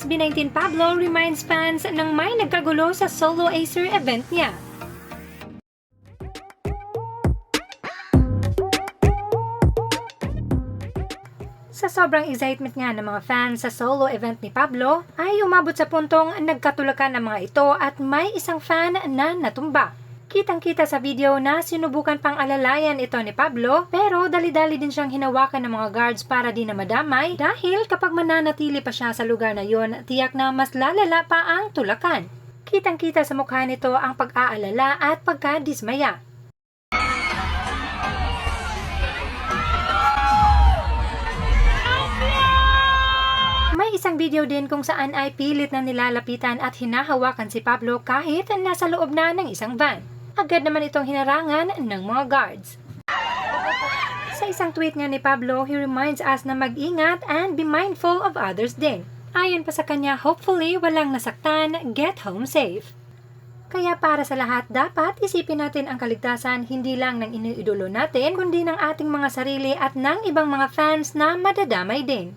SB19 Pablo reminds fans ng may nagkagulo sa solo Acer event niya. Sa sobrang excitement nga ng mga fans sa solo event ni Pablo, ay umabot sa puntong nagkatulakan ang mga ito at may isang fan na natumba. Kitang-kita sa video na sinubukan pang alalayan ito ni Pablo pero dali-dali din siyang hinawakan ng mga guards para di na madamay dahil kapag mananatili pa siya sa lugar na yon, tiyak na mas lalala pa ang tulakan. Kitang-kita sa mukha nito ang pag-aalala at pagkadismaya. May isang video din kung saan ay pilit na nilalapitan at hinahawakan si Pablo kahit nasa loob na ng isang van. Agad naman itong hinarangan ng mga guards. Sa isang tweet nga ni Pablo, he reminds us na mag-ingat and be mindful of others din. Ayon pa sa kanya, hopefully walang nasaktan, get home safe. Kaya para sa lahat, dapat isipin natin ang kaligtasan hindi lang ng iniidolo natin, kundi ng ating mga sarili at ng ibang mga fans na madadamay din.